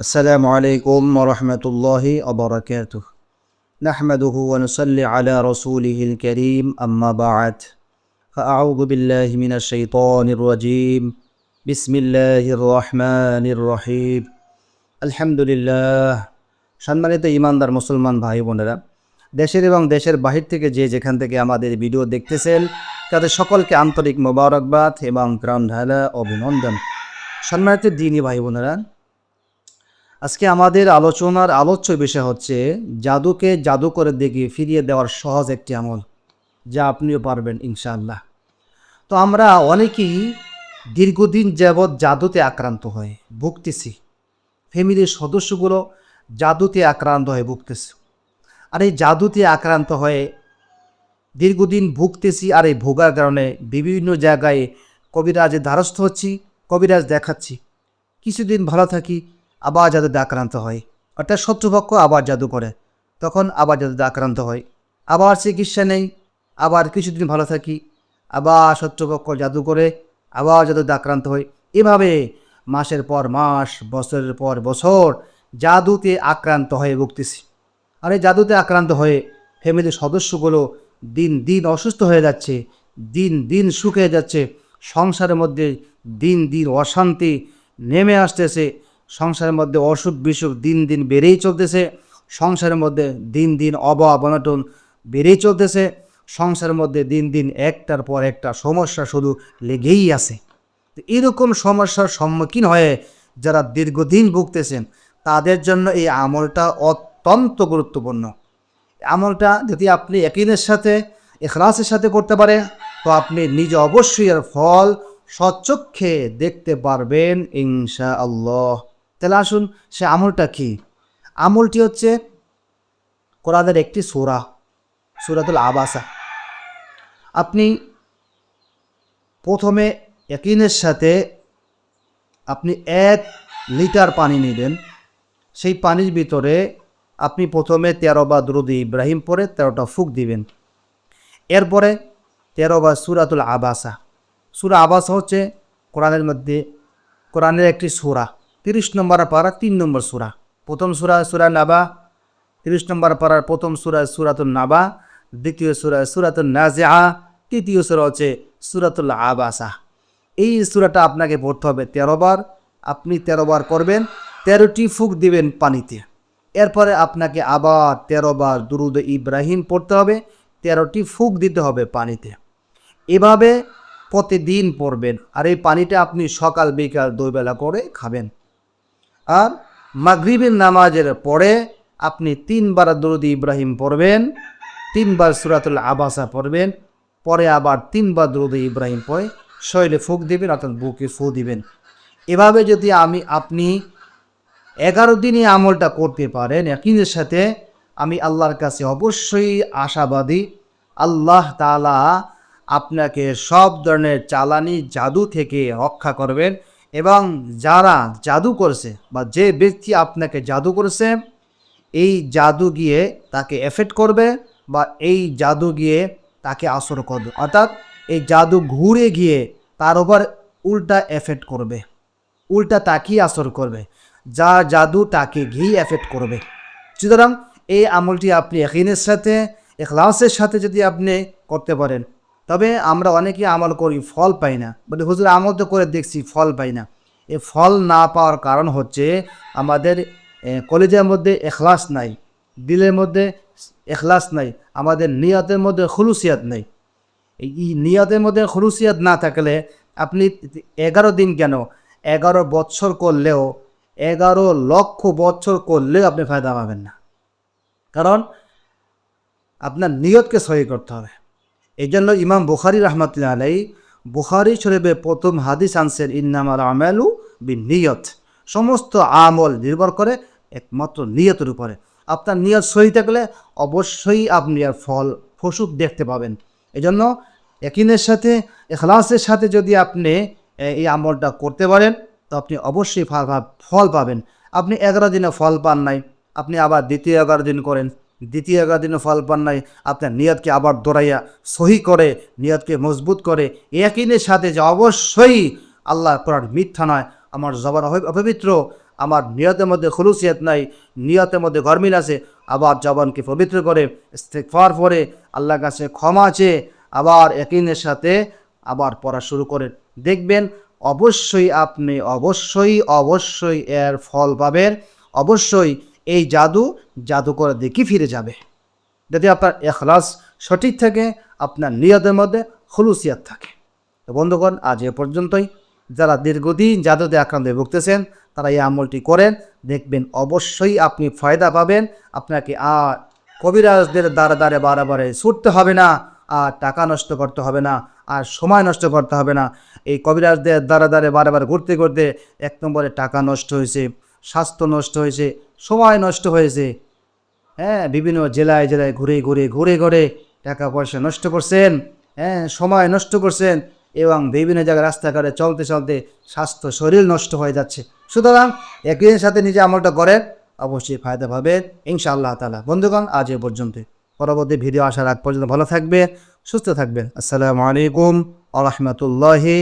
السلام عليكم ورحمة الله وبركاته نحمده ونصلي على رسوله الكريم أما بعد فأعوذ بالله من الشيطان الرجيم بسم الله الرحمن الرحيم الحمد لله সম্মানিত ইমানদার মুসলমান ভাই বোনেরা দেশের এবং দেশের বাহির থেকে যে যেখান থেকে আমাদের ভিডিও দেখতেছেন তাদের সকলকে আন্তরিক মোবারকবাদ এবং প্রাণ ঢালা অভিনন্দন সম্মানিত দিনী ভাই বোনেরা আজকে আমাদের আলোচনার আলোচ্য বিষয় হচ্ছে জাদুকে জাদু করে দেখিয়ে ফিরিয়ে দেওয়ার সহজ একটি আমল, যা আপনিও পারবেন ইনশাআল্লাহ। তো আমরা অনেকেই দীর্ঘদিন যাবৎ জাদুতে আক্রান্ত হয়ে, ভুগতেছি। ফ্যামিলির সদস্যগুলো জাদুতে আক্রান্ত হয়ে ভুগতেছে। আর এই জাদুতে আক্রান্ত হয়ে দীর্ঘদিন ভুগতেছি আর এই ভোগার কারণে বিভিন্ন জায়গায় কবিরাজের দ্বারস্থ হচ্ছি, কবিরাজ দেখাচ্ছি। কিছুদিন ভালো থাকি আবার জাদুতে আক্রান্ত হয়। অর্থাৎ শত্রুপক্ষ আবার জাদু করে। তখন আবার জাদুতে আক্রান্ত হয়। আবার চিকিৎসা নেই। আবার কিছুদিন ভালো থাকি। আবার শত্রুপক্ষ জাদু করে। আবার জাদুতে আক্রান্ত হয় এভাবে মাসের পর মাস, বছরের পর বছর জাদুতে আক্রান্ত হয়ে ভুগতেছি। আর এই জাদুতে আক্রান্ত হয়ে ফ্যামিলির সদস্যগুলো দিন দিন অসুস্থ হয়ে যাচ্ছে, দিন দিন শুকিয়ে যাচ্ছে, সংসারের মধ্যে দিন দিন অশান্তি নেমে আসতেছে। সংসারের মধ্যে অসুখ বিসুখ দিন দিন বেড়েই চলতেছে, সংসারের মধ্যে দিন দিন অভাব অনটন বেড়েই চলতেছে, সংসারের মধ্যে দিন দিন একটার পর একটা সমস্যা শুধু লেগেই আছে। এরকম সমস্যার সম্মুখীন হয়ে যারা দীর্ঘদিন ভুগতেছেন, তাদের জন্য এই আমলটা অত্যন্ত গুরুত্বপূর্ণ। আমলটা যদি আপনি একিনের সাথে, এখলাসের সাথে করতে পারে তো আপনি নিজে অবশ্যই এর ফল স্বচক্ষে দেখতে পারবেন ইনশা আল্লাহ তাহলে আসুন সে আমলটা কি? আমলটি হচ্ছে কোরআনের একটি সুরা, সুরাতুল আবাসা। আপনি প্রথমে একিনের সাথে আপনি এক লিটার পানি নেবেন। সেই পানির ভিতরে আপনি প্রথমে তেরো বা দ্রুদি ইব্রাহিম পরে তেরোটা ফুক দিবেন। এরপরে তেরো বা সুরাতুল আবাসা। সুরা আবাসা হচ্ছে কোরআনের মধ্যে, কোরআনের একটি সুরা। তিরিশ নম্বর পাড়া তিন নম্বর সুরা। প্রথম সুরা সুরা নাবা, তিরিশ নম্বর পাড়ার প্রথম সুরা সুরাতুল নাবা, দ্বিতীয় সুরা সুরাতুল নাজা তৃতীয় সুরা হচ্ছে সুরাতুল আবাসা। এই সুরাটা আপনাকে পড়তে হবে তেরো বার। আপনি তেরো বার করবেন তেরোটি ফুক দিবেন পানিতে। এরপরে আপনাকে আবার তেরো বার দুরুদ ইব্রাহিম পড়তে হবে, তেরোটি ফুক দিতে হবে পানিতে। এভাবে প্রতিদিন পড়বেন। আর এই পানিটা আপনি সকাল বিকাল দুইবেলা করে খাবেন। আর মাগরিবের নামাজের পরে আপনি তিনবার দরুদ ইব্রাহিম পড়বেন, তিনবার সুরাতুল আবাসা পড়বেন, পরে আবার তিনবার দরুদ ইব্রাহিম পড়ে শৈলে ফুক দিবেন, অর্থাৎ বুকে ফু দিবেন। এভাবে যদি আমি, আপনি এগারো দিনই আমলটা করতে পারেন একইনের সাথে আমি আল্লাহর কাছে অবশ্যই আশাবাদী। আল্লাহ তালা আপনাকে সব ধরনের চালানি জাদু থেকে রক্ষা করবেন। এবং যারা জাদু করছে বা যে ব্যক্তি আপনাকে জাদু করেছে, এই জাদু গিয়ে তাকে এফেক্ট করবে বা এই জাদু গিয়ে তাকে আসর করবে। অর্থাৎ এই জাদু ঘুরে গিয়ে তার উপর উল্টা এফেক্ট করবে। উল্টা তাকেই আসর করবে। যা জাদু তাকে ঘিয়ে এফেক্ট করবে। সুতরাং এই আমলটি আপনি একিনের সাথে এখলাসের সাথে যদি আপনি করতে পারেন তবে আমরা অনেকে আমল করি, ফল পাই না। বলে হুজুর, আমল তো করে দেখছি, ফল পাই না। এ ফল না পাওয়ার কারণ হচ্ছে আমাদের কলেজের মধ্যে এখলাস নাই, দিলের মধ্যে এখলাস নাই, আমাদের নিয়তের মধ্যে খুলুসিয়াত নেই। এই নিয়তের মধ্যে খুলুসিয়াত না থাকলে আপনি এগারো দিন কেন? এগারো বছর করলেও, এগারো লক্ষ বছর করলেও আপনি ফায়দা পাবেন না। কারণ আপনার নিয়তকে সহি করতে হবে। এই জন্য ইমাম বুখারি রহমতুল্লাহ আলাই বুখারি শরীফে প্রথম হাদিস আনসেন ইন্নামাল আমেলু বি নিয়ত সমস্ত আমল নির্ভর করে একমাত্র নিয়তের উপরে। আপনার নিয়ত সহি থাকলে অবশ্যই আপনি আর ফল, ফসুক দেখতে পাবেন। এই জন্য একিনের সাথে এখলাসের সাথে যদি আপনি এই আমলটা করতে পারেন, তো আপনি অবশ্যই ফল পাবেন। আপনি এগারো দিনে ফল পান নাই, আপনি আবার দ্বিতীয় এগারো দিন করেন। দ্বিতীয় এগারো দিনে ফল পান নাই। আপনার নিয়তকে আবার দৌড়াইয়া সহি করে, নিয়তকে মজবুত করে, একিনের সাথে যে অবশ্যই আল্লাহ কোরআন মিথ্যা নয়। আমার জবান অপবিত্র, আমার নিয়তের মধ্যে খুলুসিয়াত নাই, নিয়তের মধ্যে গরমিল আছে, আবার জবানকে পবিত্র করে ইস্তেকফার পরে আল্লাহর কাছে ক্ষমা চেয়ে আবার একিনের সাথে আবার পড়া শুরু করেন। দেখবেন অবশ্যই আপনি অবশ্যই অবশ্যই এর ফল পাবেন, অবশ্যই এই জাদু জাদু করে দেখি ফিরে যাবে। যদি আপনার এখলাস সঠিক থাকে, আপনার নিয়তের মধ্যে খুলুসিয়াত থাকে। তো বন্ধুগণ, আজ এ পর্যন্তই। যারা দীর্ঘদিন জাদুতে আক্রান্ত হয়ে ভুগতেছেন, তারা এই আমলটি করেন। দেখবেন অবশ্যই আপনি ফায়দা পাবেন। আপনাকে আর কবিরাজদের দ্বারা দ্বারে বারে ছুটতে হবে না, আর টাকা নষ্ট করতে হবে না, আর সময় নষ্ট করতে হবে না। এই কবিরাজদের দ্বারা দ্বারে বারে বারে ঘুরতে ঘুরতে এক নম্বরে টাকা নষ্ট হয়েছে। স্বাস্থ্য নষ্ট হয়েছে, সময় নষ্ট হয়েছে। হ্যাঁ বিভিন্ন জেলায় জেলায় ঘুরে ঘুরে ঘুরে ঘুরে টাকা পয়সা নষ্ট করছেন হ্যাঁ সময় নষ্ট করছেন এবং বিভিন্ন জায়গায় রাস্তাঘাটে চলতে চলতে স্বাস্থ্য শরীর নষ্ট হয়ে যাচ্ছে। সুতরাং একদিনের সাথে নিজে আমলটা করেন, অবশ্যই ফায়দা পাবেন ইনশাআল্লাহ তালা বন্ধুগণ, আজ এ পর্যন্ত। পরবর্তী ভিডিও আসার আগ পর্যন্ত ভালো থাকবে সুস্থ থাকবেন। আসসালামু আলাইকুম আ রহমতুল্লাহি